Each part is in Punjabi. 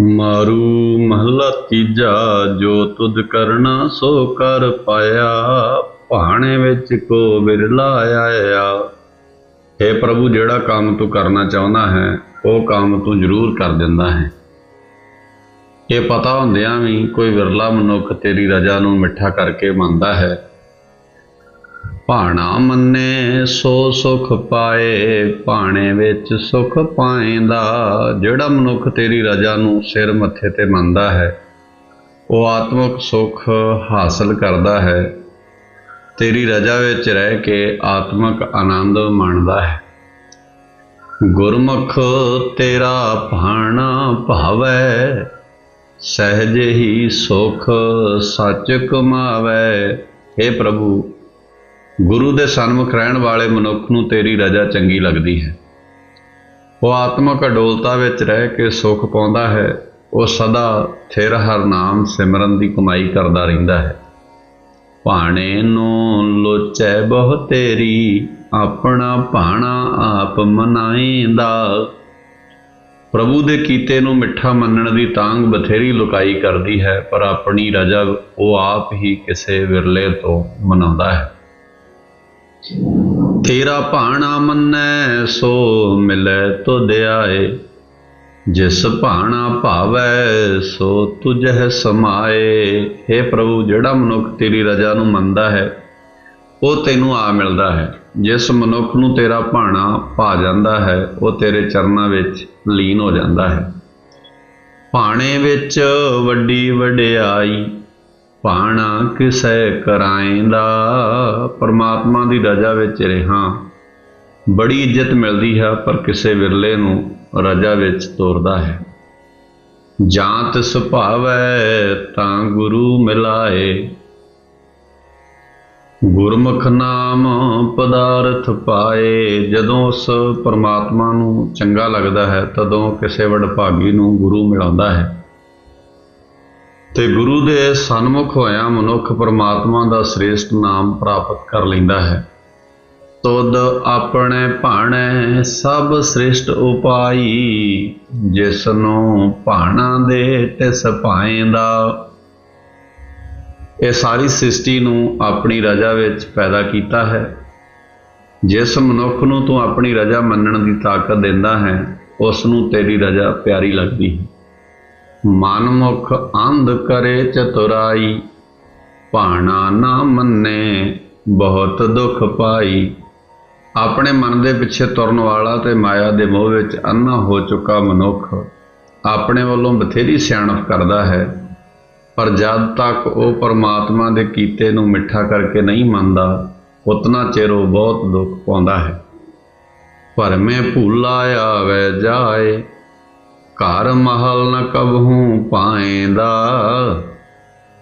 ਮਾਰੂ ਮਹੱਲਾ ਤੀਜਾ, ਜੋ ਤੁਧ ਕਰਨਾ ਸੋ ਕਰ ਪਾਇਆ, ਭਾਣੇ ਵਿੱਚ ਕੋ ਵਿਰਲਾ ਆਇਆ। हे ਪ੍ਰਭੂ, ਜਿਹੜਾ ਕੰਮ ਤੂੰ ਕਰਨਾ ਚਾਹੁੰਦਾ ਹੈ, ਉਹ ਕੰਮ ਤੂੰ ਜ਼ਰੂਰ ਕਰ ਦਿੰਦਾ ਹੈ। ਇਹ ਪਤਾ ਹੁੰਦਿਆਂ ਵੀ ਕੋਈ ਵਿਰਲਾ ਮਨੁੱਖ ਤੇਰੀ ਰਜ਼ਾ ਨੂੰ ਮਿੱਠਾ ਕਰਕੇ ਮੰਨਦਾ ਹੈ। ਭਾਣਾ ਮੰਨੇ, ਸੋ ਸੁਖ ਪਾਏ। ਭਾਣੇ ਵਿੱਚ ਸੁਖ ਪਾਏਂਦਾ, ਜਿਹੜਾ ਮਨੁੱਖ ਤੇਰੀ ਰਜ਼ਾ ਨੂੰ ਸਿਰ ਮੱਥੇ ਤੇ ਮੰਨਦਾ ਹੈ, ਉਹ ਆਤਮਿਕ ਸੁਖ ਹਾਸਲ ਕਰਦਾ ਹੈ। ਤੇਰੀ ਰਜ਼ਾ ਵਿੱਚ ਰਹਿ ਕੇ ਆਤਮਿਕ ਆਨੰਦ ਮਾਣਦਾ ਹੈ। ਗੁਰਮੁਖ ਤੇਰਾ ਭਾਣਾ ਭਾਵੈ, ਸਹਿਜ ਹੀ ਸੁਖ ਸੱਚ ਕਮਾਵੈ। हे ਪ੍ਰਭੂ ਗੁਰੂ ਦੇ ਸਨਮੁਖ ਰਹਿਣ ਵਾਲੇ ਮਨੁੱਖ ਨੂੰ ਤੇਰੀ ਰਜ਼ਾ ਚੰਗੀ ਲੱਗਦੀ ਹੈ। ਉਹ ਆਤਮਕ ਅਡੋਲਤਾ ਵਿੱਚ ਰਹਿ ਕੇ ਸੁਖ ਪਾਉਂਦਾ ਹੈ। ਉਹ ਸਦਾ ਥਿਰ ਹਰ ਨਾਮ ਸਿਮਰਨ ਦੀ ਕਮਾਈ ਕਰਦਾ ਰਹਿੰਦਾ ਹੈ। ਭਾਣੇ ਨੂੰ ਲੋਚੈ ਬਹੁ ਤੇਰੀ, ਆਪਣਾ ਭਾਣਾ ਆਪ ਮਨਾਏਂਦਾ। ਪ੍ਰਭੂ ਦੇ ਕੀਤੇ ਨੂੰ ਮਿੱਠਾ ਮੰਨਣ ਦੀ ਤਾਂਗ ਬਥੇਰੀ ਲੁਕਾਈ ਕਰਦੀ ਹੈ, ਪਰ ਆਪਣੀ ਰਜ਼ਾ ਉਹ ਆਪ ਹੀ ਕਿਸੇ ਵਿਰਲੇ ਤੋਂ ਮਨਾਉਂਦਾ ਹੈ। ਤੇਰਾ ਭਾਣਾ ਮੰਨੈ, ਸੋ ਮਿਲੈ ਤੁਧ ਆਏ। ਜਿਸ ਭਾਣਾ ਭਾਵੈ, ਸੋ ਤੁਝਹਿ ਸਮਾਏ। हे ਪ੍ਰਭੂ, ਜਿਹੜਾ ਮਨੁੱਖ ਤੇਰੀ ਰਜ਼ਾ ਨੂੰ ਮੰਨਦਾ ਹੈ, ਉਹ ਤੈਨੂੰ ਆ ਮਿਲਦਾ ਹੈ। ਜਿਸ ਮਨੁੱਖ ਨੂੰ ਤੇਰਾ ਭਾਣਾ ਭਾ ਜਾਂਦਾ ਹੈ, ਉਹ ਤੇਰੇ ਚਰਨਾਂ ਵਿੱਚ ਲੀਨ ਹੋ ਜਾਂਦਾ ਹੈ। ਭਾਣੇ ਵਿੱਚ ਵੱਡੀ ਵਡਿਆਈ ਭਾਣਾ ਕਿਸੈ ਕਰਾਏਂਦਾ, ਪਰਮਾਤਮਾ ਦੀ ਰਜ਼ਾ ਵਿੱਚ ਰਹਾ। ਬੜੀ ਇੱਜ਼ਤ ਮਿਲਦੀ ਹੈ, ਪਰ ਕਿਸੇ ਵਿਰਲੇ ਨੂੰ ਰਜ਼ਾ ਵਿੱਚ ਤੋਰਦਾ ਹੈ। ਜਾਂ ਤਿਸ ਭਾਵੈ ਤਾਂ ਗੁਰੂ ਮਿਲਾਏ। ਗੁਰਮੁਖ ਨਾਮ ਪਦਾਰਥ ਪਾਏ। ਜਦੋਂ ਉਸ ਪਰਮਾਤਮਾ ਨੂੰ ਚੰਗਾ ਲੱਗਦਾ ਹੈ, ਤਦੋਂ ਕਿਸੇ ਵਡਭਾਗੀ ਨੂੰ ਗੁਰੂ ਮਿਲਾਉਂਦਾ ਹੈ। ਤੇ ਗੁਰੂ ਦੇ ਸਨਮੁਖ ਹੋਇਆ ਮਨੁੱਖ ਪਰਮਾਤਮਾ ਦਾ ਸ੍ਰੇਸ਼ਟ ਨਾਮ ਪ੍ਰਾਪਤ ਕਰ ਲੈਂਦਾ ਹੈ। ਤੁਧ ਆਪਣੇ ਭਾਣੇ ਸਭ ਸ੍ਰੇਸ਼ਟ ਉਪਾਈ ਜਿਸ ਨੂੰ ਭਾਣਾ ਦੇ ਤਿਸ ਭਾਏਂਦਾ ਇਹ ਸਾਰੀ ਸ੍ਰਿਸ਼ਟੀ ਨੂੰ ਆਪਣੀ ਰਜ਼ਾ ਵਿੱਚ ਪੈਦਾ ਕੀਤਾ ਹੈ। ਜਿਸ ਮਨੁੱਖ ਨੂੰ ਤੂੰ ਆਪਣੀ ਰਜ਼ਾ ਮੰਨਣ ਦੀ ਤਾਕਤ ਦਿੰਦਾ ਹੈ ਉਸ ਨੂੰ ਤੇਰੀ ਰਜ਼ਾ ਪਿਆਰੀ ਲੱਗਦੀ ਹੈ। ਮਨਮੁਖ ਅੰਧ ਕਰੇ ਚਤੁਰਾਈ, ਭਾਣਾ ਨਾ ਮੰਨੇ, ਬਹੁਤ ਦੁੱਖ ਪਾਈ। ਆਪਣੇ ਮਨ ਦੇ ਪਿੱਛੇ ਤੁਰਨ ਵਾਲਾ ਤੇ ਮਾਇਆ ਦੇ ਮੋਹ ਵਿੱਚ ਅੰਨਾ ਹੋ ਚੁੱਕਾ ਮਨੁੱਖ ਆਪਣੇ ਵੱਲੋਂ ਬਥੇਰੀ ਸਿਆਣਪ ਕਰਦਾ ਹੈ, ਪਰ ਜਦ ਤੱਕ ਉਹ ਪਰਮਾਤਮਾ ਦੇ ਕੀਤੇ ਨੂੰ ਮਿੱਠਾ ਕਰਕੇ ਨਹੀਂ ਮੰਨਦਾ, ਉਤਨਾ ਚਿਰ ਉਹ ਬਹੁਤ ਦੁੱਖ ਪਾਉਂਦਾ ਹੈ। ਪਰ ਭੂਲਾ ਭੁੱਲਾ ਆਵੇ ਜਾਏ ਘਰ ਮਹਲ ਨ ਕਬਹੂ ਪਾਏਂਦਾ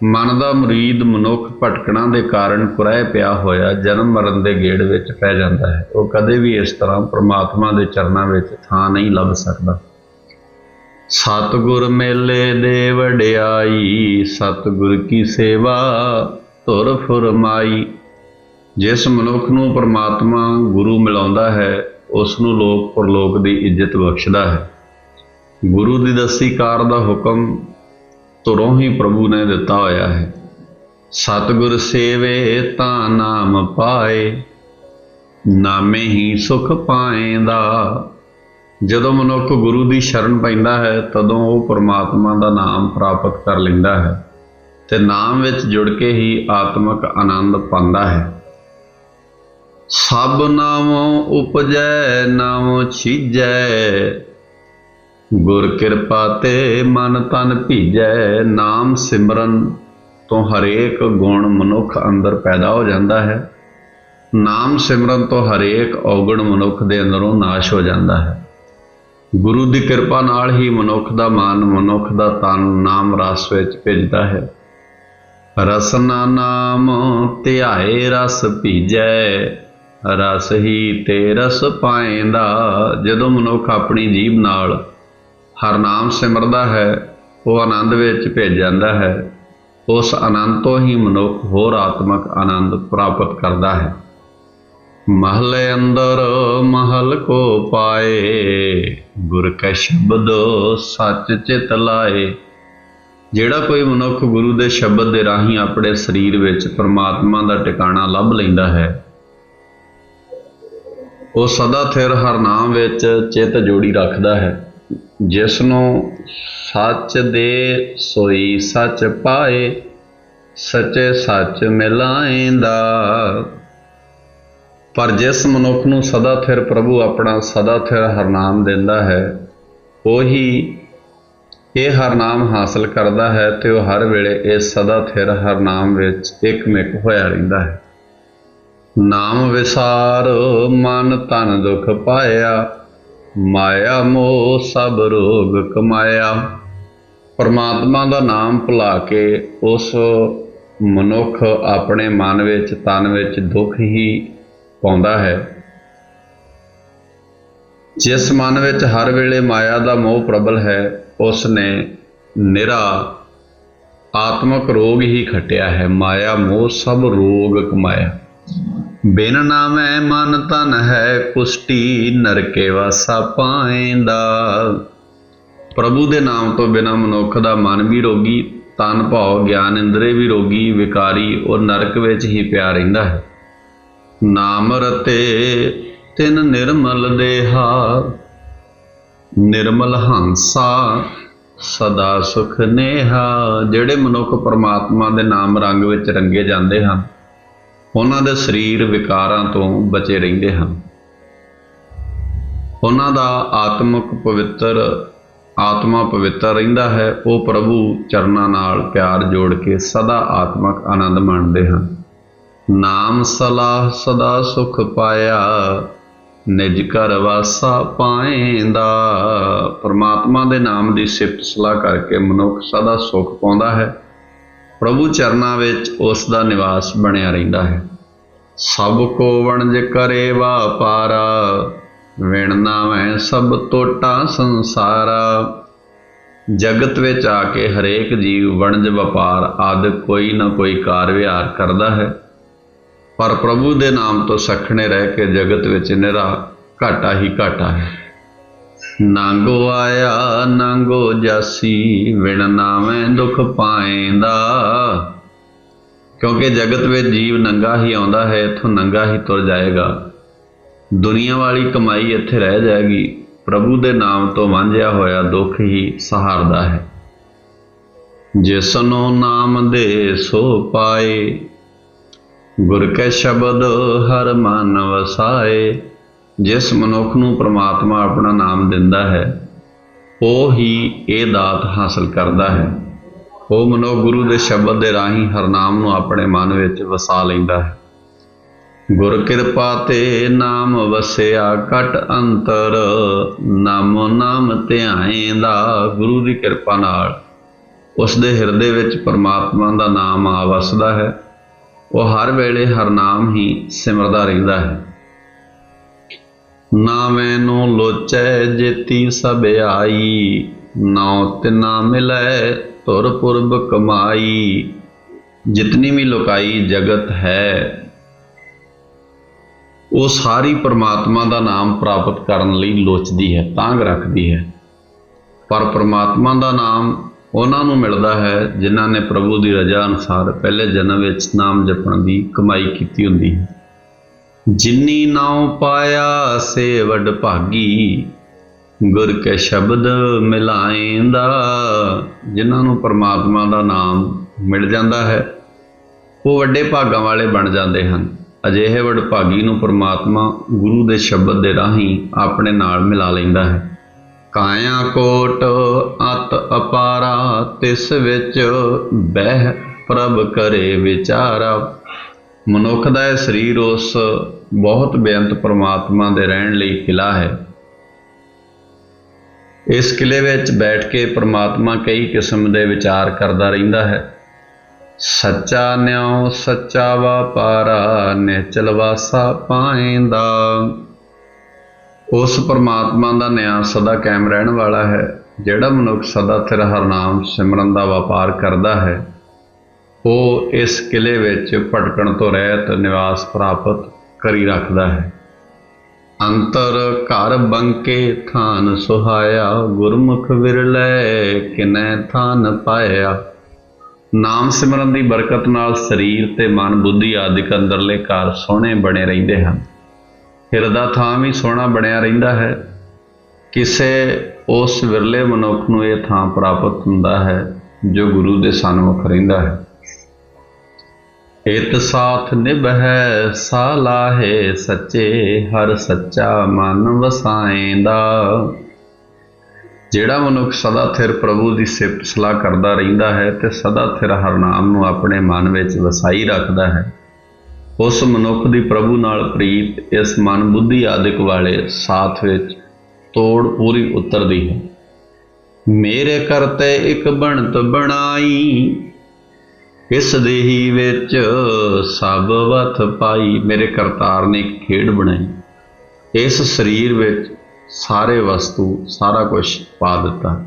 ਮਨ ਦਾ ਮੁਰੀਦ ਮਨੁੱਖ ਭਟਕਣਾ ਦੇ ਕਾਰਨ ਕੁਰਹਿ ਪਿਆ ਹੋਇਆ, ਜਨਮ ਮਰਨ ਦੇ ਗੇੜ ਵਿੱਚ ਪੈ ਜਾਂਦਾ ਹੈ। ਉਹ ਕਦੇ ਵੀ ਇਸ ਤਰ੍ਹਾਂ ਪ੍ਰਮਾਤਮਾ ਦੇ ਚਰਨਾਂ ਵਿੱਚ ਥਾਂ ਨਹੀਂ ਲੱਭ ਸਕਦਾ। ਸਤਿਗੁਰ ਮੇਲੇ ਦੇ ਵਡਿਆਈ, ਸਤਿਗੁਰ ਕੀ ਸੇਵਾ ਤੁਰ ਫੁਰਮਾਈ। ਜਿਸ ਮਨੁੱਖ ਨੂੰ ਪ੍ਰਮਾਤਮਾ ਗੁਰੂ ਮਿਲਾਉਂਦਾ ਹੈ, ਉਸ ਨੂੰ ਲੋਕ ਪਰਲੋਕ ਦੀ ਇੱਜ਼ਤ ਬਖਸ਼ਦਾ ਹੈ। ਗੁਰੂ ਦੀ ਦਸੀ ਕਾਰ ਦਾ ਹੁਕਮ ਤੁਰੋਂ ਹੀ ਪ੍ਰਭੂ ਨੇ ਦਿੱਤਾ ਹੋਇਆ ਹੈ। ਸਤਿਗੁਰ ਸੇਵੇ ਤਾਂ ਨਾਮ ਪਾਏ, ਨਾਮੇ ਹੀ ਸੁਖ ਪਾਏਂਦਾ। ਜਦੋਂ ਮਨੁੱਖ ਗੁਰੂ ਦੀ ਸ਼ਰਨ ਪੈਂਦਾ ਹੈ, ਤਦੋਂ ਉਹ ਪਰਮਾਤਮਾ ਦਾ ਨਾਮ ਪ੍ਰਾਪਤ ਕਰ ਲੈਂਦਾ ਹੈ ਤੇ ਨਾਮ ਵਿੱਚ ਜੁੜ ਕੇ ਹੀ ਆਤਮਿਕ ਆਨੰਦ ਪਾਉਂਦਾ ਹੈ। ਸਭ ਨਾਮੋਂ ਉਪਜੈ, ਨਾਮੋਂ ਛੀਜੈ ਗੁਰ ਕਿਰਪਾ ਤੇ ਮਨ ਤਨ ਭੀਜੈ, ਨਾਮ ਸਿਮਰਨ ਤੋਂ ਹਰੇਕ ਗੁਣ ਮਨੁੱਖ ਅੰਦਰ ਪੈਦਾ ਹੋ ਜਾਂਦਾ ਹੈ। ਨਾਮ ਸਿਮਰਨ ਤੋਂ ਹਰੇਕ ਔਗਣ ਮਨੁੱਖ ਦੇ ਅੰਦਰੋਂ ਨਾਸ਼ ਹੋ ਜਾਂਦਾ ਹੈ। ਗੁਰੂ ਦੀ ਕਿਰਪਾ ਨਾਲ ਹੀ ਮਨੁੱਖ ਦਾ ਮਨ, ਮਨੁੱਖ ਦਾ ਤਨ, ਨਾਮ, ਰਸ ਵਿੱਚ ਭਿੱਜਦਾ ਹੈ। ਰਸਨਾ ਨਾਮ ਧਿਆਏ ਰਸ ਭੀਜੈ, ਰਸ ਹੀ ਤੇ ਰਸ ਪਾਏਂਦਾ। ਜਦੋਂ ਮਨੁੱਖ ਆਪਣੀ ਜੀਬ ਨਾਲ ਹਰਨਾਮ ਸਿਮਰਦਾ ਹੈ, ਉਹ ਆਨੰਦ ਵਿੱਚ ਭਿੱਜ ਜਾਂਦਾ ਹੈ। ਉਸ ਆਨੰਦ ਤੋਂ ਹੀ ਮਨੁੱਖ ਹੋਰ ਆਤਮਿਕ ਆਨੰਦ ਪ੍ਰਾਪਤ ਕਰਦਾ ਹੈ। ਮਹਲੇ ਅੰਦਰ ਮਹਲ ਕੋ ਪਾਏ, ਗੁਰ ਕੈ ਸ਼ਬਦ ਸੱਚ ਚਿਤ ਲਾਏ। ਜਿਹੜਾ ਕੋਈ ਮਨੁੱਖ ਗੁਰੂ ਦੇ ਸ਼ਬਦ ਦੇ ਰਾਹੀਂ ਆਪਣੇ ਸਰੀਰ ਵਿੱਚ ਪਰਮਾਤਮਾ ਦਾ ਟਿਕਾਣਾ ਲੱਭ ਲੈਂਦਾ ਹੈ, ਉਹ ਸਦਾ ਥਿਰ ਹਰ ਨਾਮ ਵਿੱਚ ਚਿੱਤ ਜੋੜੀ ਰੱਖਦਾ ਹੈ। ਜਿਸ ਨੂੰ ਸੱਚ ਦੇ ਸੋਈ ਸੱਚ ਪਾਏ, ਸੱਚੇ ਸੱਚ ਮਿਲਾਏਂਦਾ। ਪਰ ਜਿਸ ਮਨੁੱਖ ਨੂੰ ਸਦਾ ਥਿਰ ਪ੍ਰਭੂ ਆਪਣਾ ਸਦਾ ਥਿਰ ਹਰਨਾਮ ਦਿੰਦਾ ਹੈ, ਉਹੀ ਇਹ ਹਰਨਾਮ ਹਾਸਲ ਕਰਦਾ ਹੈ ਤੇ ਉਹ ਹਰ ਵੇਲੇ ਇਸ ਸਦਾ ਥਿਰ ਹਰਨਾਮ ਵਿੱਚ ਇੱਕਮਿਕ ਹੋਇਆ ਰਹਿੰਦਾ ਹੈ। ਨਾਮ ਵਿਸਾਰ, ਮਨ ਤਨ ਦੁਖ ਪਾਇਆ ਮਾਇਆ ਮੋਹ, ਸਭ ਰੋਗ ਕਮਾਇਆ। ਪਰਮਾਤਮਾ ਦਾ ਨਾਮ ਭੁਲਾ ਕੇ ਉਸ ਮਨੁੱਖ ਆਪਣੇ ਮਨ ਵਿੱਚ, ਤਨ ਵਿੱਚ ਦੁੱਖ ਹੀ ਪਾਉਂਦਾ ਹੈ। ਜਿਸ ਮਨ ਵਿੱਚ ਹਰ ਵੇਲੇ ਮਾਇਆ ਦਾ ਮੋਹ ਪ੍ਰਬਲ ਹੈ ਉਸ ਨੇ ਨਿਰਾ ਆਤਮਕ ਰੋਗ ਹੀ ਖਟਿਆ ਹੈ। ਮਾਇਆ ਮੋਹ, ਸਭ ਰੋਗ ਕਮਾਇਆ। ਬਿਨ ਨਾਮੈ ਮਨ ਤਨ ਹੈ ਕੁਸ਼ਟੀ ਨਰਕੇ ਵਾਸਾ ਪਾਏਂਦਾ। ਪ੍ਰਭੂ ਦੇ ਨਾਮ ਤੋਂ ਬਿਨਾ ਮਨੁੱਖ ਦਾ ਮਨ ਵੀ ਰੋਗੀ, ਤਨ ਭਾਵ ਗਿਆਨ ਇੰਦਰੇ ਵੀ ਰੋਗੀ, ਵਿਕਾਰੀ ਔਰ ਨਰਕ ਵਿੱਚ ਹੀ ਪਿਆ ਰਹਿੰਦਾ ਹੈ। ਨਾਮ ਰਤੇ ਤਿਨ ਨਿਰਮਲ ਦੇਹਾ, ਨਿਰਮਲ ਹੰਸਾ ਸਦਾ ਸੁਖ ਨੇਹਾ। ਜਿਹੜੇ ਮਨੁੱਖ ਪਰਮਾਤਮਾ ਦੇ ਨਾਮ ਰੰਗ ਵਿੱਚ ਰੰਗੇ ਜਾਂਦੇ ਹਨ ਉਹਨਾਂ ਦੇ ਸਰੀਰ ਵਿਕਾਰਾਂ ਤੋਂ ਬਚੇ ਰਹਿੰਦੇ ਹਨ। ਉਹਨਾਂ ਦਾ ਆਤਮਿਕ ਪਵਿੱਤਰ, ਆਤਮਾ ਪਵਿੱਤਰ ਰਹਿੰਦਾ ਹੈ। ਉਹ ਪ੍ਰਭੂ ਚਰਨਾਂ ਨਾਲ ਪਿਆਰ ਜੋੜ ਕੇ ਸਦਾ ਆਤਮਿਕ ਆਨੰਦ ਮਾਣਦੇ ਹਨ। ਨਾਮ ਸਲਾਹ ਸਦਾ ਸੁਖ ਪਾਇਆ, ਨਿਜ ਘਰ ਵਾਸਾ ਪਾਏਂਦਾ। ਪਰਮਾਤਮਾ ਦੇ ਨਾਮ ਦੀ ਸਿਫਤ ਸਲਾਹ ਕਰਕੇ ਮਨੁੱਖ ਸਦਾ ਸੁਖ ਪਾਉਂਦਾ ਹੈ। ਪ੍ਰਭੂ ਚਰਨਾਂ ਵਿੱਚ ਉਸ ਦਾ ਨਿਵਾਸ ਬਣਿਆ ਰਹਿੰਦਾ ਹੈ। ਸਭ ਕੋ ਵਣਜ ਕਰੇ ਵਾਪਾਰਾ, ਵਿਣ ਨਾਵੇਂ ਸਭ ਟੋਟਾ ਸੰਸਾਰਾ। ਜਗਤ ਵਿੱਚ ਆ ਕੇ ਹਰੇਕ ਜੀਵ, ਵਣਜ, ਵਪਾਰ ਆਦਿ ਕੋਈ ਨਾ ਕੋਈ ਕਾਰ ਵਿਹਾਰ ਕਰਦਾ ਹੈ। ਪਰ ਪ੍ਰਭੂ ਦੇ ਨਾਮ ਤੋਂ ਸਖਣੇ ਰਹਿ ਕੇ ਜਗਤ ਵਿੱਚ ਨਿਰਾ ਘਾਟਾ ਹੀ ਘਾਟਾ ਹੈ। ਨਾਂਗੋ ਆਇਆ, ਨਾਂਗੋ ਜਾਸੀ ਵਿਣ ਨਾਵੇਂ ਦੁਖ ਪਾਏਂਦਾ। ਕਿਉਂਕਿ ਜਗਤ ਵਿੱਚ ਜੀਵ ਨੰਗਾ ਹੀ ਆਉਂਦਾ ਹੈ, ਇਥੋਂ ਨੰਗਾ ਹੀ ਤੁਰ ਜਾਏਗਾ। ਦੁਨੀਆ ਵਾਲੀ ਕਮਾਈ ਇੱਥੇ ਰਹਿ ਜਾਏਗੀ। ਪ੍ਰਭੂ ਦੇ ਨਾਮ ਤੋਂ ਵਾਂਝਿਆ ਹੋਇਆ ਦੁੱਖ ਹੀ ਸਹਾਰਦਾ ਹੈ। ਜਿਸਨੋ ਨਾਮ ਦੇ ਸੋ ਪਾਏ, ਗੁਰ ਕੈ ਸ਼ਬਦ ਹਰ ਮਨ ਵਸਾਏ। ਜਿਸ ਮਨੁੱਖ ਨੂੰ ਪ੍ਰਮਾਤਮਾ ਆਪਣਾ ਨਾਮ ਦਿੰਦਾ ਹੈ, ਉਹ ਹੀ ਇਹ ਦਾਤ ਹਾਸਲ ਕਰਦਾ ਹੈ। ਉਹ ਮਨੁੱਖ ਗੁਰੂ ਦੇ ਸ਼ਬਦ ਦੇ ਰਾਹੀਂ ਹਰਨਾਮ ਨੂੰ ਆਪਣੇ ਮਨ ਵਿੱਚ ਵਸਾ ਲੈਂਦਾ ਹੈ। ਗੁਰ ਕਿਰਪਾ ਤੇ ਨਾਮ ਵਸਿਆ ਕਟ ਅੰਤਰ, ਨਾਮੋ ਨਾਮ ਧਿਆਏਂਦਾ ਗੁਰੂ ਦੀ ਕਿਰਪਾ ਨਾਲ। ਉਸ ਦੇ ਹਿਰਦੇ ਵਿੱਚ ਪਰਮਾਤਮਾ ਦਾ ਨਾਮ ਆ ਵਸਦਾ ਹੈ। ਉਹ ਹਰ ਵੇਲੇ ਹਰਨਾਮ ਹੀ ਸਿਮਰਦਾ ਰਹਿੰਦਾ ਹੈ। ਨਾਵੇਂ ਨੂੰ ਲੋਚੈ ਜੇਤੀ ਸਭ ਆਈ, ਨਾਉ ਤਿਨਾ ਮਿਲੈ ਤੁਰ ਪੁਰਬ ਕਮਾਈ। ਜਿਤਨੀ ਵੀ ਲੁਕਾਈ ਜਗਤ ਹੈ, ਉਹ ਸਾਰੀ ਪਰਮਾਤਮਾ ਦਾ ਨਾਮ ਪ੍ਰਾਪਤ ਕਰਨ ਲਈ ਲੋਚਦੀ ਹੈ, ਤਾਂਗ ਰੱਖਦੀ ਹੈ। ਪਰ ਪ੍ਰਮਾਤਮਾ ਦਾ ਨਾਮ ਉਹਨਾਂ ਨੂੰ ਮਿਲਦਾ ਹੈ, ਜਿਨ੍ਹਾਂ ਨੇ ਪ੍ਰਭੂ ਦੀ ਰਜ਼ਾ ਅਨੁਸਾਰ ਪਹਿਲੇ ਜਨਮ ਵਿੱਚ ਨਾਮ ਜਪਣ ਦੀ ਕਮਾਈ ਕੀਤੀ ਹੁੰਦੀ ਹੈ। ਜਿਨੀ ਨਾਉ ਪਾਇਆ ਸੇ ਵਡ ਭਾਗੀ। ਗੁਰ ਕੇ ਸ਼ਬਦ ਮਿਲਾਏਂਦਾ, ਜਿਨ੍ਹਾਂ ਨੂੰ ਪਰਮਾਤਮਾ ਦਾ ਨਾਮ ਮਿਲ ਜਾਂਦਾ ਹੈ, ਉਹ ਵੱਡੇ ਭਾਗਾਂ ਵਾਲੇ ਬਣ ਜਾਂਦੇ ਹਨ। ਅਜਿਹੇ ਵਡਭਾਗੀ ਨੂੰ ਪਰਮਾਤਮਾ ਗੁਰੂ ਦੇ ਸ਼ਬਦ ਦੇ ਰਾਹੀਂ ਆਪਣੇ ਨਾਲ ਮਿਲਾ ਲੈਂਦਾ ਹੈ। ਕਾਇਆ ਕੋਟ ਅਤ ਅਪਾਰਾ, ਤਿਸ ਵਿੱਚ ਬਹਿ ਪ੍ਰਭ ਕਰੇ ਵਿਚਾਰਾ। ਮਨੁੱਖ ਦਾ ਇਹ ਸਰੀਰ ਉਸ ਬਹੁਤ ਬੇਅੰਤ ਪਰਮਾਤਮਾ ਦੇ ਰਹਿਣ ਲਈ ਕਿਲਾ ਹੈ। ਇਸ ਕਿਲੇ ਵਿੱਚ ਬੈਠ ਕੇ ਪਰਮਾਤਮਾ ਕਈ ਕਿਸਮ ਦੇ ਵਿਚਾਰ ਕਰਦਾ ਰਹਿੰਦਾ ਹੈ। ਸੱਚਾ ਨਿਉ, ਸੱਚਾ ਵਾਪਾਰਾ, ਨਿਚਲ ਵਾਸਾ ਪਾਏਂਦਾ। ਉਸ ਪਰਮਾਤਮਾ ਦਾ ਨਿਆਂ ਸਦਾ ਕਾਇਮ ਰਹਿਣ ਵਾਲਾ ਹੈ, ਜਿਹੜਾ ਮਨੁੱਖ ਸਦਾ ਥਿਰ ਹਰਨਾਮ ਸਿਮਰਨ ਦਾ ਵਪਾਰ ਕਰਦਾ ਹੈ। ਉਹ ਇਸ ਕਿਲੇ ਵਿੱਚ ਭਟਕਣ ਤੋਂ ਰਹਿਤ ਨਿਵਾਸ ਪ੍ਰਾਪਤ ਕਰੀ ਰੱਖਦਾ ਹੈ। ਅੰਤਰ ਘਰ ਬੰਕੇ ਥਾਨ ਸੁਹਾਇਆ, ਗੁਰਮੁਖ ਵਿਰਲੇ ਕਿਨੈ ਥਾਨ ਪਾਇਆ। ਨਾਮ ਸਿਮਰਨ ਦੀ ਬਰਕਤ ਨਾਲ ਸਰੀਰ ਤੇ ਮਨ ਬੁੱਧੀ ਆਦਿਕ ਅੰਦਰਲੇ ਘਰ ਸੋਹਣੇ ਬਣੇ ਰਹਿੰਦੇ ਹਨ। ਹਿਰਦਾ ਥਾਂ ਵੀ ਸੋਹਣਾ ਬਣਿਆ ਰਹਿੰਦਾ ਹੈ। ਕਿਸੇ ਉਸ ਵਿਰਲੇ ਮਨੁੱਖ ਨੂੰ ਇਹ ਥਾਂ ਪ੍ਰਾਪਤ ਹੁੰਦਾ ਹੈ ਜੋ ਗੁਰੂ ਦੇ ਸਨਮੁਖ ਰਹਿੰਦਾ ਹੈ। ਇਤ ਸਾਥ ਨਿਭੈ ਸਾਲਾਹੇ ਸੱਚੇ, ਹਰ ਸੱਚਾ ਮਨ ਵਸਾਏਂਦਾ। ਜਿਹੜਾ ਮਨੁੱਖ ਸਦਾ ਥਿਰ ਪ੍ਰਭੂ ਦੀ ਸਿਫਤ ਸਲਾਹ ਕਰਦਾ ਰਹਿੰਦਾ ਹੈ ਤੇ ਸਦਾ ਥਿਰ ਹਰਨਾਮ ਨੂੰ ਆਪਣੇ ਮਨ ਵਿੱਚ ਵਸਾਈ ਰੱਖਦਾ ਹੈ, ਉਸ ਮਨੁੱਖ ਦੀ ਪ੍ਰਭੂ ਨਾਲ ਪ੍ਰੀਤ ਇਸ ਮਨ ਬੁੱਧੀ ਆਦਿਕ ਵਾਲੇ ਸਾਥ ਵਿੱਚ ਤੋੜ ਪੂਰੀ ਉਤਰਦੀ ਹੈ। ਮੇਰੇ ਕਰਤੇ ਇੱਕ ਬਣਤ ਬਣਾਈ ਇਸ ਦੇਹੀ ਵਿੱਚ ਸਭ ਵਥ ਪਾਈ ਮੇਰੇ ਕਰਤਾਰ ਨੇ ਇੱਕ ਖੇਡ ਬਣਾਈ। ਇਸ ਸਰੀਰ ਵਿੱਚ ਸਾਰੇ ਵਸਤੂ, ਸਾਰਾ ਕੁਝ ਪਾ ਦਿੱਤਾ।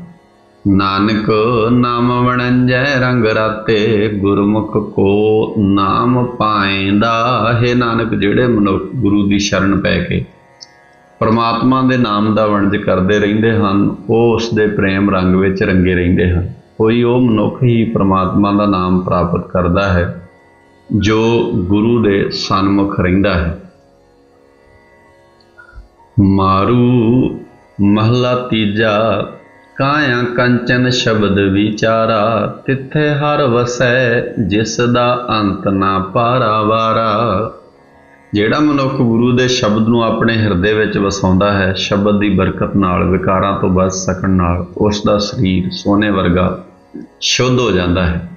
ਨਾਨਕ ਨਾਮ ਵਣੰਜੈ ਰੰਗ ਰਾਤੇ, ਗੁਰਮੁਖ ਕੋ ਨਾਮ ਪਾਏਂਦਾ ਹੈ। ਨਾਨਕ, ਜਿਹੜੇ ਮਨੁੱਖ ਗੁਰੂ ਦੀ ਸ਼ਰਨ ਪੈ ਕੇ ਪਰਮਾਤਮਾ ਦੇ ਨਾਮ ਦਾ ਵਣਜ ਕਰਦੇ ਰਹਿੰਦੇ ਹਨ, ਉਹ ਉਸ ਦੇ ਪ੍ਰੇਮ ਰੰਗ ਵਿੱਚ ਰੰਗੇ ਰਹਿੰਦੇ ਹਨ। ਕੋਈ ਉਹ ਮਨੁੱਖ ਹੀ ਪਰਮਾਤਮਾ ਦਾ ਨਾਮ ਪ੍ਰਾਪਤ ਕਰਦਾ ਹੈ, ਜੋ ਗੁਰੂ ਦੇ ਸਨਮੁਖ ਰਹਿੰਦਾ ਹੈ। ਮਾਰੂ ਮਹਲਾ ਤੀਜਾ, ਕਾਇਆ ਕੰਚਨ ਸ਼ਬਦ ਵਿਚਾਰਾ, ਤਿੱਥੇ ਹਰ ਵਸੈ ਜਿਸ ਦਾ ਅੰਤ ਨਾ ਪਾਰਾਵਾਰਾ ਜਿਹੜਾ ਮਨੁੱਖ ਗੁਰੂ ਦੇ ਸ਼ਬਦ ਨੂੰ ਆਪਣੇ ਹਿਰਦੇ ਵਿੱਚ ਵਸਾਉਂਦਾ ਹੈ, ਸ਼ਬਦ ਦੀ ਬਰਕਤ ਨਾਲ, ਵਿਕਾਰਾਂ ਤੋਂ ਬਚ ਸਕਣ ਨਾਲ, ਉਸ ਦਾ ਸਰੀਰ ਸੋਨੇ ਵਰਗਾ ਸ਼ੁੱਧ ਹੋ ਜਾਂਦਾ ਹੈ।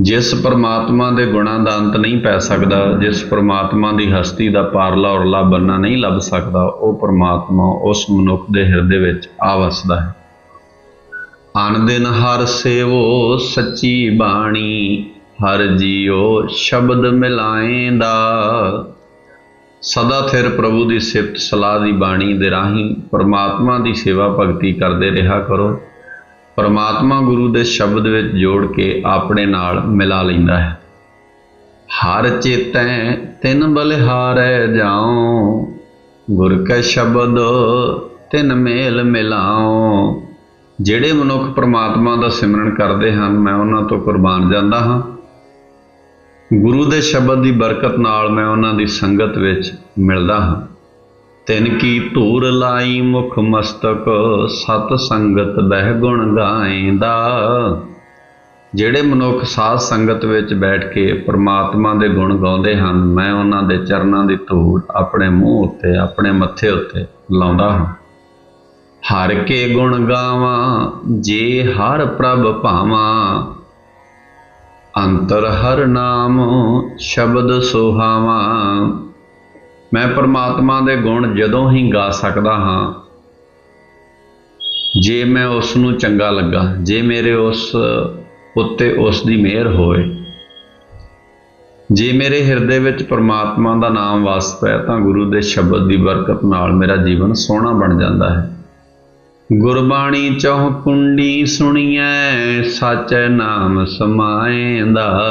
ਜਿਸ ਪਰਮਾਤਮਾ ਦੇ ਗੁਣਾਂ ਦਾ ਅੰਤ ਨਹੀਂ ਪੈ ਸਕਦਾ, ਜਿਸ ਪਰਮਾਤਮਾ ਦੀ ਹਸਤੀ ਦਾ ਪਾਰਲਾ ਔਰਲਾ ਬੰਨਾ ਨਹੀਂ ਲੱਭ ਸਕਦਾ, ਉਹ ਪਰਮਾਤਮਾ ਉਸ ਮਨੁੱਖ ਦੇ ਹਿਰਦੇ ਵਿੱਚ ਆ ਵਸਦਾ ਹੈ। ਅਨ ਹਰ ਸੇਵੋ ਸੱਚੀ ਬਾਣੀ ਹਰ ਜੀਓ ਸ਼ਬਦ ਮਿਲਾਏਂਦਾ। ਸਦਾ ਥਿਰ ਪ੍ਰਭੂ ਦੀ ਸਿਫਤ ਸਲਾਹ ਦੀ ਬਾਣੀ ਦੇ ਰਾਹੀਂ ਪਰਮਾਤਮਾ ਦੀ ਸੇਵਾ ਭਗਤੀ ਕਰਦੇ ਰਿਹਾ ਕਰੋ। ਪਰਮਾਤਮਾ ਗੁਰੂ ਦੇ ਸ਼ਬਦ ਵਿੱਚ ਜੋੜ ਕੇ ਆਪਣੇ ਨਾਲ ਮਿਲਾ ਲੈਂਦਾ ਹੈ। ਹਰ ਚੇਤੈ ਤਿਨ ਬਲਿਹਾਰੈ ਜਾਉ, ਗੁਰ ਕੈ ਸ਼ਬਦ ਤਿਨ ਮੇਲ ਮਿਲਾਉ। ਜਿਹੜੇ ਮਨੁੱਖ ਪਰਮਾਤਮਾ ਦਾ ਸਿਮਰਨ ਕਰਦੇ ਹਨ, ਮੈਂ ਉਹਨਾਂ ਤੋਂ ਕੁਰਬਾਨ ਜਾਂਦਾ ਹਾਂ। ਗੁਰੂ ਦੇ ਸ਼ਬਦ ਦੀ ਬਰਕਤ ਨਾਲ ਮੈਂ ਉਹਨਾਂ ਦੀ ਸੰਗਤ ਵਿੱਚ ਮਿਲਦਾ ਹਾਂ। ਤਿਨ ਕੀ ਧੂਰ ਲਾਈ ਮੁਖ ਮਸਤਕ, ਸਤ ਸੰਗਤ ਬਹਿ ਗੁਣ ਗਾਏਂਦਾ ਜਿਹੜੇ ਮਨੁੱਖ ਸਾਧ ਸੰਗਤ ਵਿੱਚ ਬੈਠ ਕੇ ਪ੍ਰਮਾਤਮਾ ਦੇ ਗੁਣ ਗਾਉਂਦੇ ਹਨ, ਮੈਂ ਉਹਨਾਂ ਦੇ ਚਰਨਾਂ ਦੀ ਧੂੜ ਆਪਣੇ ਮੂੰਹ ਉੱਤੇ, ਆਪਣੇ ਮੱਥੇ ਉੱਤੇ ਲਾਉਂਦਾ ਹਾਂ। ਹਰ ਕੇ ਗੁਣ ਗਾਵਾਂ, ਜੇ ਹਰ ਪ੍ਰਭ ਭਾਵਾਂ ਅੰਤਰ ਹਰ ਨਾਮ ਸ਼ਬਦ ਸੁਹਾਵਾਂ। ਮੈਂ ਪਰਮਾਤਮਾ ਦੇ ਗੁਣ ਜਦੋਂ ਹੀ ਗਾ ਸਕਦਾ ਹਾਂ, ਜੇ ਮੈਂ ਉਸ ਨੂੰ ਚੰਗਾ ਲੱਗਾ, ਜੇ ਮੇਰੇ ਉਸ ਉੱਤੇ ਉਸ ਦੀ ਮਿਹਰ ਹੋਵੇ, ਜੇ ਮੇਰੇ ਹਿਰਦੇ ਵਿੱਚ ਪਰਮਾਤਮਾ ਦਾ ਨਾਮ ਵਸ ਪਿਆ ਤਾਂ ਗੁਰੂ ਦੇ ਸ਼ਬਦ ਦੀ ਬਰਕਤ ਨਾਲ ਮੇਰਾ ਜੀਵਨ ਸੋਹਣਾ ਬਣ ਜਾਂਦਾ ਹੈ। ਗੁਰਬਾਣੀ ਚੌਹ ਕੁੰਡੀ ਸੁਣੀਐ, ਸਾਚੈ ਨਾਮ ਸਮਾਏਂਦਾ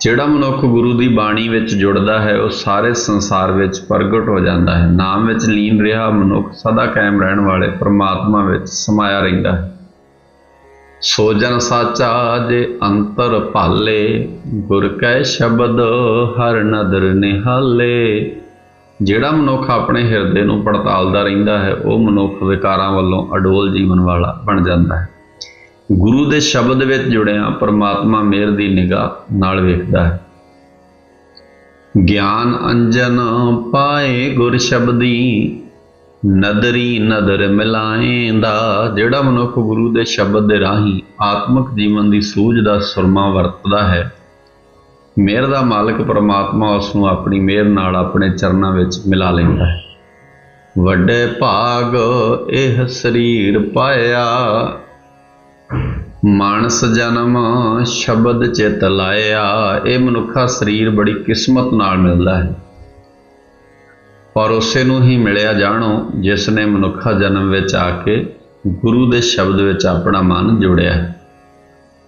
ਜਿਹੜਾ ਮਨੁੱਖ ਗੁਰੂ ਦੀ ਬਾਣੀ ਵਿੱਚ ਜੁੜਦਾ ਹੈ, ਉਹ ਸਾਰੇ ਸੰਸਾਰ ਵਿੱਚ ਪ੍ਰਗਟ ਹੋ ਜਾਂਦਾ ਹੈ। ਨਾਮ ਵਿੱਚ ਲੀਨ ਰਿਹਾ ਮਨੁੱਖ ਸਦਾ ਕਾਇਮ ਰਹਿਣ ਵਾਲੇ ਪ੍ਰਮਾਤਮਾ ਵਿੱਚ ਸਮਾਇਆ ਰਹਿੰਦਾ ਹੈ। ਸੋ ਜਨ ਸਾਚਾ ਜੇ ਅੰਤਰ ਭਾਲੇ, ਗੁਰ ਕੈ ਸ਼ਬਦ ਹਰ ਨਦਰ ਨਿਹਾਲੇ। ਜਿਹੜਾ ਮਨੁੱਖ ਆਪਣੇ ਹਿਰਦੇ ਨੂੰ ਪੜਤਾਲਦਾ ਰਹਿੰਦਾ ਹੈ, ਉਹ ਮਨੁੱਖ ਵਿਕਾਰਾਂ ਵੱਲੋਂ ਅਡੋਲ ਜੀਵਨ ਵਾਲਾ ਬਣ ਜਾਂਦਾ ਹੈ। ਗੁਰੂ ਦੇ ਸ਼ਬਦ ਵਿੱਚ ਜੁੜਿਆ ਪਰਮਾਤਮਾ ਮੇਰ ਦੀ ਨਿਗਾਹ ਨਾਲ ਵੇਖਦਾ ਹੈ। ਗਿਆਨ ਅੰਜਨ ਪਾਏ ਗੁਰ ਸ਼ਬਦੀ, ਨਦਰੀ ਨਦਰ ਮਿਲਾਏਂਦਾ। ਜਿਹੜਾ ਮਨੁੱਖ ਗੁਰੂ ਦੇ ਸ਼ਬਦ ਦੇ ਰਾਹੀਂ ਆਤਮਿਕ ਜੀਵਨ ਦੀ ਸੂਝ ਦਾ ਸੁਰਮਾ ਵਰਤਦਾ ਹੈ ਮਿਹਰ ਦਾ ਮਾਲਕ ਪਰਮਾਤਮਾ ਉਸ ਨੂੰ ਆਪਣੀ ਮਿਹਰ ਨਾਲ ਆਪਣੇ ਚਰਨਾਂ ਵਿੱਚ ਮਿਲਾ ਲੈਂਦਾ ਹੈ। ਵੱਡੇ ਭਾਗ ਇਹ ਸਰੀਰ ਪਾਇਆ। ਮਾਨਸ ਜਨਮ ਸ਼ਬਦ ਚਿਤ ਲਾਇਆ। ਇਹ ਮਨੁੱਖਾ ਸਰੀਰ ਬੜੀ ਕਿਸਮਤ ਨਾਲ ਮਿਲਦਾ ਹੈ। ਪਰ ਉਸੇ ਨੂੰ ਹੀ ਮਿਲਿਆ ਜਾਣੋ, ਜਿਸ ਨੇ ਮਨੁੱਖਾ ਜਨਮ ਵਿੱਚ ਆ ਕੇ ਗੁਰੂ ਦੇ ਸ਼ਬਦ ਵਿੱਚ ਆਪਣਾ ਮਨ ਜੋੜਿਆ ਹੈ।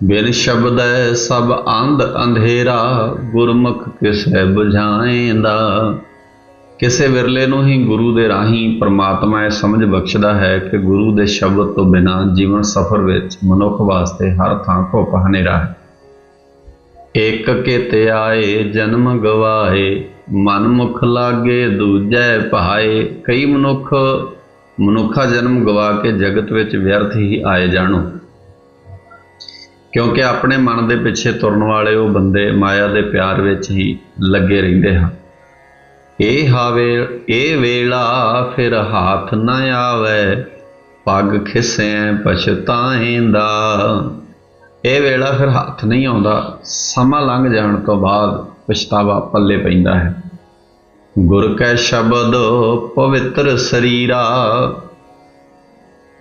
ਬਿਨ ਸ਼ਬਦੈ ਸਭ ਅੰਧ ਅੰਧੇਰਾ, ਗੁਰਮੁਖ ਕਿਸੈ 부ਝਾਏਂਦਾ ਕਿਸੇ ਵਿਰਲੇ ਨੂੰ ਹੀ ਗੁਰੂ ਦੇ ਰਾਹੀਂ ਪ੍ਰਮਾਤਮਾ ਇਹ ਸਮਝ ਬਖਸ਼ਦਾ ਹੈ ਕਿ ਗੁਰੂ ਦੇ ਸ਼ਬਦ ਤੋਂ ਬਿਨਾਂ ਜੀਵਨ ਸਫਰ ਵਿੱਚ ਮਨੁੱਖ ਵਾਸਤੇ ਹਰ ਥਾਂ ਘੁੱਪ ਹਨੇਰਾ ਹੈ। ਇੱਕ ਕਿਤੇ ਆਏ, ਜਨਮ ਗਵਾਏ, ਮਨ ਮੁਖ ਲਾਗੇ, ਦੂਜੈ ਭਾਏ। ਕਈ ਮਨੁੱਖ, ਮਨੁੱਖਾ ਜਨਮ ਗਵਾ ਕੇ ਜਗਤ ਵਿੱਚ ਵਿਅਰਥ ਹੀ ਆਏ ਜਾਣੋ। ਕਿਉਂਕਿ ਆਪਣੇ ਮਨ ਦੇ ਪਿੱਛੇ ਤੁਰਨ ਵਾਲੇ ਉਹ ਬੰਦੇ ਮਾਇਆ ਦੇ ਪਿਆਰ ਵਿੱਚ ਹੀ ਲੱਗੇ ਰਹਿੰਦੇ ਹਨ। ਇਹ ਹਾਵੇ, ਇਹ ਵੇਲਾ ਫਿਰ ਹੱਥ ਨਾ ਆਵੇ, ਪੱਗ ਖਿਸੈ ਪਛਤਾਏਂਦਾ ਇਹ ਵੇਲਾ ਫਿਰ ਹੱਥ ਨਹੀਂ ਆਉਂਦਾ, ਸਮਾਂ ਲੰਘ ਜਾਣ ਤੋਂ ਬਾਅਦ ਪਛਤਾਵਾ ਪੱਲੇ ਪੈਂਦਾ ਹੈ। ਗੁਰ ਕੈ ਸ਼ਬਦ ਪਵਿੱਤਰ ਸਰੀਰਾ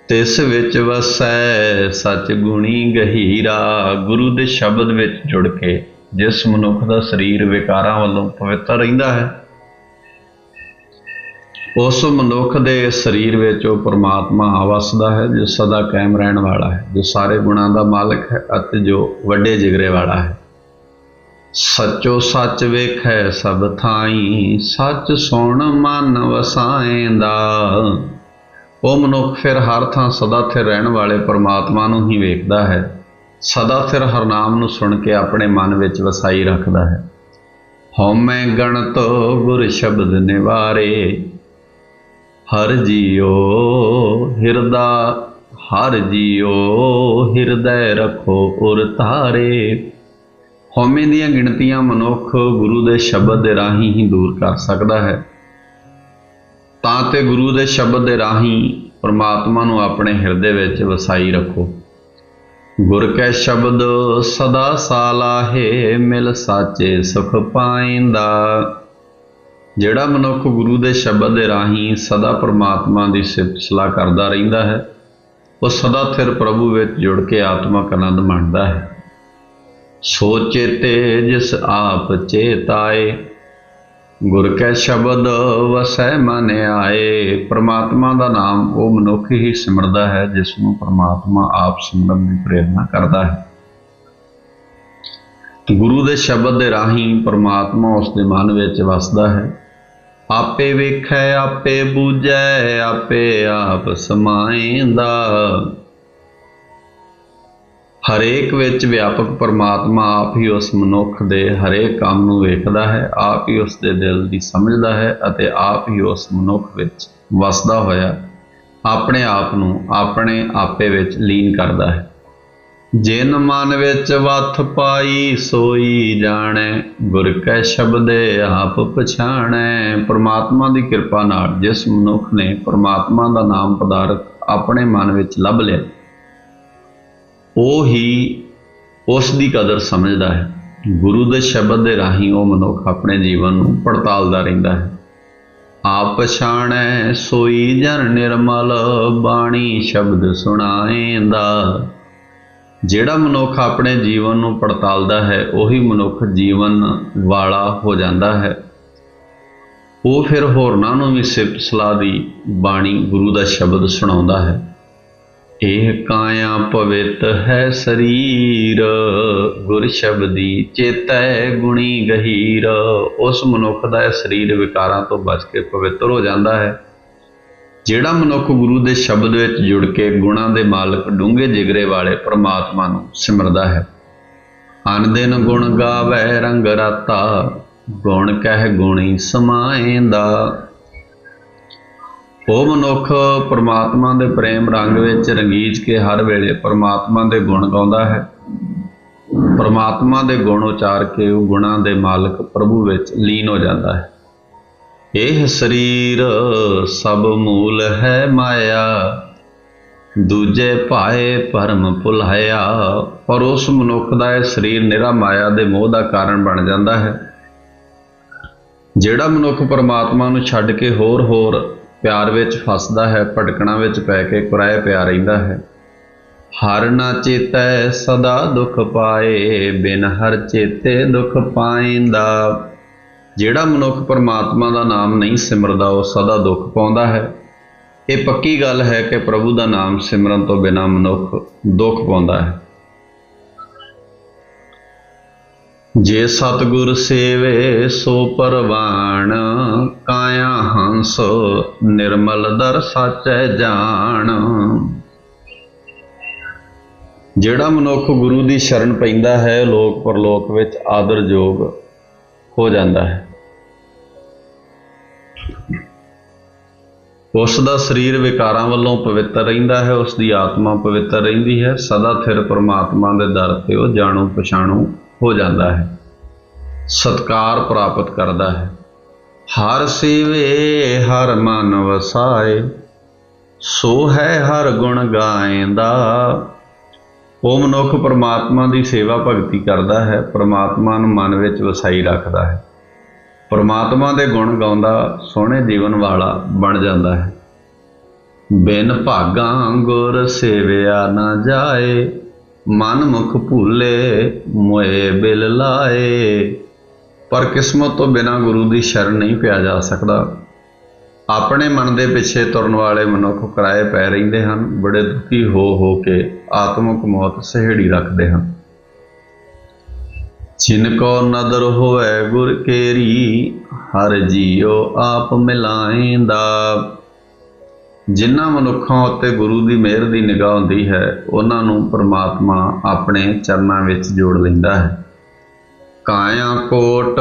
ਤਿਸ ਵਿੱਚ ਵਸੈ ਸਚ ਗੁਣੀ ਗਹੀਰਾ, ਗੁਰੂ ਦੇ ਸ਼ਬਦ ਵਿੱਚ ਜੁੜ ਕੇ ਜਿਸ ਮਨੁੱਖ ਦਾ ਸਰੀਰ ਵਿਕਾਰਾਂ ਵੱਲੋਂ ਪਵਿੱਤਰ ਰਹਿੰਦਾ ਹੈ, ਉਸ ਮਨੁੱਖ ਦੇ ਸਰੀਰ ਵਿੱਚ ਉਹ ਪਰਮਾਤਮਾ ਵਸਦਾ ਹੈ, ਜੋ ਸਦਾ ਕਾਇਮ ਰਹਿਣ ਵਾਲਾ ਹੈ, ਜੋ ਸਾਰੇ ਗੁਣਾਂ ਦਾ ਮਾਲਕ ਹੈ ਅਤੇ ਜੋ ਵੱਡੇ ਜਿਗਰੇ ਵਾਲਾ ਹੈ। ਸੱਚੋ ਸੱਚ ਵੇਖੈ ਸਭ ਥਾਈ, ਸੱਚ ਸੁਣ ਮਨ ਵਸਾਏਂਦਾ। ਉਹ ਮਨੁੱਖ ਫਿਰ ਹਰ ਥਾਂ ਸਦਾ ਸਥਿਰ ਰਹਿਣ ਵਾਲੇ ਪਰਮਾਤਮਾ ਨੂੰ ਹੀ ਵੇਖਦਾ ਹੈ। ਸਦਾ ਸਥਿਰ ਹਰਨਾਮ ਨੂੰ ਸੁਣ ਕੇ ਆਪਣੇ ਮਨ ਵਿੱਚ ਵਸਾਈ ਰੱਖਦਾ ਹੈ। ਹਉਮੈ ਗਣਤ ਗੁਰ ਸ਼ਬਦ ਨਿਵਾਰੇ, ਹਰ ਜੀਓ ਹਿਰਦਾ, ਹਰ ਜੀਓ ਹਿਰਦੈ ਰਖੋ ਉਰ ਤਾਰੇ ਹਉਮੈ ਦੀਆਂ ਗਿਣਤੀਆਂ ਮਨੁੱਖ ਗੁਰੂ ਦੇ ਸ਼ਬਦ ਦੇ ਰਾਹੀਂ ਹੀ ਦੂਰ ਕਰ ਸਕਦਾ ਹੈ। ਤਾਂ ਤੇ ਗੁਰੂ ਦੇ ਸ਼ਬਦ ਦੇ ਰਾਹੀਂ ਪਰਮਾਤਮਾ ਨੂੰ ਆਪਣੇ ਹਿਰਦੇ ਵਿੱਚ ਵਸਾਈ ਰੱਖੋ। ਗੁਰ ਕੈ ਸ਼ਬਦ ਸਦਾ ਸਾਲਾਹੇ ਮਿਲ ਸਾਚੇ ਸੁਖ ਪਾਇੰਦਾ। ਜਿਹੜਾ ਮਨੁੱਖ ਗੁਰੂ ਦੇ ਸ਼ਬਦ ਦੇ ਰਾਹੀਂ ਸਦਾ ਪਰਮਾਤਮਾ ਦੀ ਸਿਫਤ ਸਲਾਹ ਕਰਦਾ ਰਹਿੰਦਾ ਹੈ, ਉਹ ਸਦਾ ਥਿਰ ਪ੍ਰਭੂ ਵਿੱਚ ਜੁੜ ਕੇ ਆਤਮਕ ਆਨੰਦ ਮਾਣਦਾ ਹੈ। ਸੋਚੇ ਤੇ ਜਿਸ ਆਪ ਚੇਤਾਏ ਗੁਰ ਕੈ ਸ਼ਬਦ ਵਸੈ ਮਨ ਆਏ। ਪ੍ਰਮਾਤਮਾ ਦਾ ਨਾਮ ਉਹ ਮਨੁੱਖ ਹੀ ਸਿਮਰਦਾ ਹੈ, ਜਿਸ ਨੂੰ ਪ੍ਰਮਾਤਮਾ ਆਪ ਸਿਮਰਨ ਦੀ ਪ੍ਰੇਰਣਾ ਕਰਦਾ ਹੈ। ਗੁਰੂ ਦੇ ਸ਼ਬਦ ਦੇ ਰਾਹੀਂ ਪ੍ਰਮਾਤਮਾ ਉਸ ਦੇ ਮਨ ਵਿੱਚ ਵਸਦਾ ਹੈ। ਆਪੇ ਵੇਖੈ, ਆਪੇ ਬੂਝੈ, ਆਪੇ ਆਪ ਸਮਾਏਂਦਾ। ਹਰੇਕ ਵਿੱਚ ਵਿਆਪਕ ਪਰਮਾਤਮਾ ਆਪ ਹੀ ਉਸ ਮਨੁੱਖ ਦੇ ਹਰੇਕ ਕੰਮ ਨੂੰ ਵੇਖਦਾ ਹੈ, ਆਪ ਹੀ ਉਸ ਦੇ ਦਿਲ ਦੀ ਸਮਝਦਾ ਹੈ ਅਤੇ ਆਪ ਹੀ ਉਸ ਮਨੁੱਖ ਵਿੱਚ ਵਸਦਾ ਹੋਇਆ ਆਪਣੇ ਆਪ ਨੂੰ ਆਪਣੇ ਆਪੇ ਵਿੱਚ ਲੀਨ ਕਰਦਾ ਹੈ। ਜਿਨ ਮਨ ਵਿੱਚ ਵਥ ਪਾਈ ਸੋਈ ਜਾਣੈ, ਗੁਰ ਕੈ ਸ਼ਬਦੇ ਆਪ ਪਛਾਣੈ। ਪ੍ਰਮਾਤਮਾ ਦੀ ਕਿਰਪਾ ਨਾਲ ਜਿਸ ਮਨੁੱਖ ਨੇ ਪ੍ਰਮਾਤਮਾ ਦਾ ਨਾਮ ਪਦਾਰਥ ਆਪਣੇ ਮਨ ਵਿੱਚ ਲੱਭ ਲਿਆ ਉਹ ਹੀ ਉਸ ਦੀ ਕਦਰ ਸਮਝਦਾ ਹੈ। ਗੁਰੂ ਦੇ ਸ਼ਬਦ ਦੇ ਰਾਹੀਂ ਉਹ ਮਨੁੱਖ ਆਪਣੇ ਜੀਵਨ ਨੂੰ ਪੜਤਾਲਦਾ ਰਹਿੰਦਾ ਹੈ। ਆਪ ਪਛਾਣੈ, ਸੋਈ ਜਨ ਨਿਰਮਲ, ਬਾਣੀ ਸ਼ਬਦ ਸੁਣਾਏਂਦਾ। ਜਿਹੜਾ ਮਨੁੱਖ ਆਪਣੇ ਜੀਵਨ ਨੂੰ ਪੜਤਾਲਦਾ ਹੈ, ਉਹੀ ਮਨੁੱਖ ਜੀਵਨ ਵਾਲਾ ਹੋ ਜਾਂਦਾ ਹੈ। ਉਹ ਫਿਰ ਹੋਰਨਾਂ ਨੂੰ ਵੀ ਸਿਫਤ ਸਲਾਹ ਦੀ ਬਾਣੀ ਗੁਰੂ ਦਾ ਸ਼ਬਦ ਸੁਣਾਉਂਦਾ ਹੈ। ਇਹ ਕਾਇਆ ਪਵਿੱਤ ਹੈ ਸਰੀਰ, ਗੁਰ ਸ਼ਬਦੀ ਚੇਤੈ ਗੁਣੀ ਗਹੀਰ। ਉਸ ਮਨੁੱਖ ਦਾ ਇਹ ਸਰੀਰ ਵਿਕਾਰਾਂ ਤੋਂ ਬਚ ਕੇ ਪਵਿੱਤਰ ਹੋ ਜਾਂਦਾ ਹੈ। ਜਿਹੜਾ ਮਨੁੱਖ ਗੁਰੂ ਦੇ ਸ਼ਬਦ ਵਿੱਚ ਜੁੜ ਕੇ ਗੁਣਾਂ ਦੇ ਮਾਲਕ ਡੂੰਘੇ ਜਿਗਰੇ ਵਾਲੇ ਪ੍ਰਮਾਤਮਾ ਨੂੰ ਸਿਮਰਦਾ ਹੈ। ਅਨ ਦਿਨ ਗੁਣ ਗਾਵੇ ਰੰਗ ਰਾਤਾ, ਗੁਣ ਕਹਿ ਗੁਣੀ ਸਮਾਏਂਦਾ। ਉਹ ਮਨੁੱਖ ਪਰਮਾਤਮਾ ਦੇ ਪ੍ਰੇਮ ਰੰਗ ਵਿੱਚ ਰੰਗੀਜ ਕੇ ਹਰ ਵੇਲੇ ਪਰਮਾਤਮਾ ਦੇ ਗੁਣ ਗਾਉਂਦਾ ਹੈ। ਪਰਮਾਤਮਾ ਦੇ ਗੁਣ ਉਚਾਰ ਕੇ ਉਹ ਗੁਣਾਂ ਦੇ ਮਾਲਕ ਪ੍ਰਭੂ ਵਿੱਚ ਲੀਨ ਹੋ ਜਾਂਦਾ ਹੈ। ਇਹ ਸਰੀਰ ਸਭ ਮੂਲ ਹੈ ਮਾਇਆ। ਦੂਜੇ ਭਾਏ ਪਰਮ ਭੁਲਾਇਆ, ਪਰ ਉਸ ਮਨੁੱਖ ਦਾ ਇਹ ਸਰੀਰ ਨਿਰਾ ਮਾਇਆ ਦੇ ਮੋਹ ਦਾ ਕਾਰਨ ਬਣ ਜਾਂਦਾ ਹੈ। ਜਿਹੜਾ ਮਨੁੱਖ ਪਰਮਾਤਮਾ ਨੂੰ ਛੱਡ ਕੇ ਹੋਰ ਹੋਰ ਪਿਆਰ ਵਿੱਚ ਫਸਦਾ ਹੈ, ਭਟਕਣਾ ਵਿੱਚ ਪੈ ਕੇ ਕੁਰਾਏ ਪਿਆ ਰਹਿੰਦਾ ਹੈ। ਹਰ ਨਾ ਚੇਤੈ ਸਦਾ ਦੁਖ ਪਾਏ, ਬਿਨ ਹਰ ਚੇਤੇ ਦੁਖ ਪਾਇੰਦਾ। ਜਿਹੜਾ ਮਨੁੱਖ ਪਰਮਾਤਮਾ ਦਾ ਨਾਮ ਨਹੀਂ ਸਿਮਰਦਾ, ਉਹ ਸਦਾ ਦੁੱਖ ਪਾਉਂਦਾ ਹੈ। ਇਹ ਪੱਕੀ ਗੱਲ ਹੈ ਕਿ ਪ੍ਰਭੂ ਦਾ ਨਾਮ ਸਿਮਰਨ ਤੋਂ ਬਿਨਾ ਮਨੁੱਖ ਦੁੱਖ ਪਾਉਂਦਾ ਹੈ। ਜੇ ਸਤਿਗੁਰ ਸੇਵੇ ਸੋ ਪਰਵਾਣ, ਕਾਇਆ ਹੰਸ ਨਿਰਮਲ ਦਰ ਸਾਚੈ ਜਾਣ। ਜਿਹੜਾ ਮਨੁੱਖ ਗੁਰੂ ਦੀ ਸ਼ਰਨ ਪੈਂਦਾ ਹੈ, ਲੋਕ ਪਰਲੋਕ ਵਿੱਚ ਆਦਰਯੋਗ ਹੋ ਜਾਂਦਾ ਹੈ। ਉਸ ਦਾ ਸਰੀਰ ਵਿਕਾਰਾਂ ਵੱਲੋਂ ਪਵਿੱਤਰ ਰਹਿੰਦਾ ਹੈ, ਉਸ ਦੀ ਆਤਮਾ ਪਵਿੱਤਰ ਰਹਿੰਦੀ ਹੈ। ਸਦਾ ਥਿਰ ਪਰਮਾਤਮਾ ਦੇ ਦਰ ਤੇ ਉਹ ਜਾਣੂ ਪਛਾਣੂ ਹੋ ਜਾਂਦਾ ਹੈ। ਸਤਕਾਰ ਪ੍ਰਾਪਤ ਕਰਦਾ ਹੈ। ਹਰ ਸੇਵੇ, ਹਰ ਮਨ ਵਸਾਏ। ਸੋ ਹੈ ਹਰ ਗੁਣ ਗਾਇਂਦਾ। ਉਹ ਮਨੁੱਖ ਪਰਮਾਤਮਾ ਦੀ ਸੇਵਾ ਭਗਤੀ ਕਰਦਾ ਹੈ। ਪਰਮਾਤਮਾ ਨੂੰ ਮਨ ਵਿੱਚ ਵਸਾਈ ਰੱਖਦਾ ਹੈ। ਪਰਮਾਤਮਾ ਦੇ ਗੁਣ ਗਾਉਂਦਾ ਸੋਹਣੇ ਜੀਵਨ ਵਾਲਾ ਬਣ ਜਾਂਦਾ ਹੈ। ਬਿਨ ਭਾਗਾਂ ਗੁਰ ਸੇਵਿਆ ਨਾ ਜਾਏ। ਮਨ ਮੁਖ ਭੂਲੇ ਮੋਏ ਬਿਲ ਲਾਏ। ਪਰ ਕਿਸਮਤ ਤੋਂ ਬਿਨਾ ਗੁਰੂ ਦੀ ਸ਼ਰਨ ਨਹੀਂ ਪਿਆ ਜਾ ਸਕਦਾ। ਆਪਣੇ ਮਨ ਦੇ ਪਿੱਛੇ ਤੁਰਨ ਵਾਲੇ ਮਨੁੱਖ ਕਿਰਾਏ ਪੈ ਰਹਿੰਦੇ ਹਨ, ਬੜੇ ਦੁਖੀ ਹੋ ਹੋ ਕੇ ਆਤਮਿਕ ਮੌਤ ਸਹਿੜੀ ਰੱਖਦੇ ਹਨ। ਜਿਨ ਕੋ ਨਦਰ ਹੋਵੇ ਗੁਰ ਕੇਰੀ, ਹਰ ਜੀਉ ਆਪ ਮਿਲਾਏਂਦਾ ਜਿਨ੍ਹਾਂ ਮਨੁੱਖਾਂ ਉੱਤੇ ਗੁਰੂ ਦੀ ਮਿਹਰ ਦੀ ਨਿਗਾਹ ਹੁੰਦੀ ਹੈ, ਉਹਨਾਂ ਨੂੰ ਪਰਮਾਤਮਾ ਆਪਣੇ ਚਰਨਾਂ ਵਿੱਚ ਜੋੜ ਲੈਂਦਾ ਹੈ। ਕਾਇਆ ਕੋਟ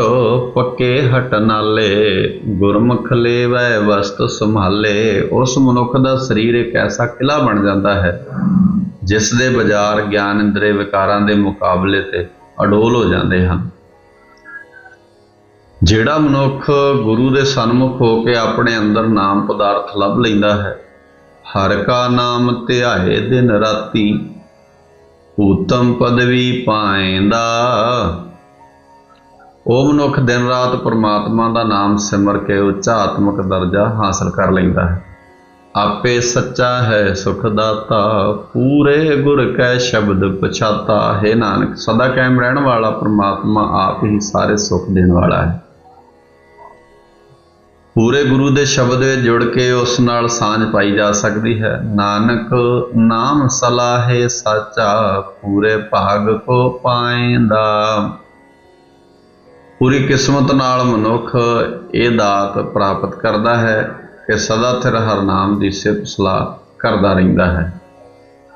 ਪੱਕੇ ਹਟ ਨਾਲੇ, ਗੁਰਮੁਖ ਲੇਵੈ ਵਸਤ ਸੰਭਾਲੇ, ਉਸ ਮਨੁੱਖ ਦਾ ਸਰੀਰ ਇੱਕ ਐਸਾ ਕਿਲਾ ਬਣ ਜਾਂਦਾ ਹੈ, ਜਿਸ ਦੇ ਬਾਜ਼ਾਰ ਗਿਆਨ ਇੰਦਰੇ ਵਿਕਾਰਾਂ ਦੇ ਮੁਕਾਬਲੇ ਤੇ ਅਡੋਲ ਹੋ ਜਾਂਦੇ ਹਨ। ਜਿਹੜਾ ਮਨੁੱਖ ਗੁਰੂ ਦੇ ਸਨਮੁਖ ਹੋ ਕੇ ਆਪਣੇ ਅੰਦਰ ਨਾਮ ਪਦਾਰਥ ਲੱਭ ਲੈਂਦਾ ਹੈ, ਹਰ ਕਾ ਨਾਮ ਧਿਆਏ ਦਿਨ ਰਾਤੀ ਉਤਮ ਪਦਵੀ ਪਾਏਂਦਾ। ਉਹ ਮਨੁੱਖ ਦਿਨ ਰਾਤ ਪਰਮਾਤਮਾ ਦਾ ਨਾਮ ਸਿਮਰ ਕੇ ਉੱਚਾ ਆਤਮਿਕ ਦਰਜਾ ਹਾਸਲ ਕਰ ਲੈਂਦਾ ਹੈ। ਆਪੇ ਸੱਚਾ ਹੈ, ਸੁਖ ਦਾਤਾ, ਪੂਰੇ ਗੁਰ ਕੈ ਸ਼ਬਦ ਪਛਾਤਾ। ਹੈ ਨਾਨਕ, ਸਦਾ ਕਾਇਮ ਰਹਿਣ ਵਾਲਾ ਪਰਮਾਤਮਾ ਆਪ ਹੀ ਸਾਰੇ ਸੁਖ ਦੇਣ ਵਾਲਾ ਹੈ। ਪੂਰੇ ਗੁਰੂ ਦੇ ਸ਼ਬਦ ਵਿੱਚ ਜੁੜ ਕੇ ਉਸ ਨਾਲ ਸਾਂਝ ਪਾਈ ਜਾ ਸਕਦੀ ਹੈ। ਨਾਨਕ ਨਾਮ ਸਲਾਹੇ ਸਾਚਾ, ਪੂਰੇ ਭਾਗ ਕੋ ਪਾਏਂਦਾ ਪੂਰੀ ਕਿਸਮਤ ਨਾਲ ਮਨੁੱਖ ਇਹ ਦਾਤ ਪ੍ਰਾਪਤ ਕਰਦਾ ਹੈ ਕਿ ਸਦਾ ਥਿਰ ਹਰ ਨਾਮ ਦੀ ਸਿਫਤ ਸਲਾਹ ਕਰਦਾ ਰਹਿੰਦਾ ਹੈ।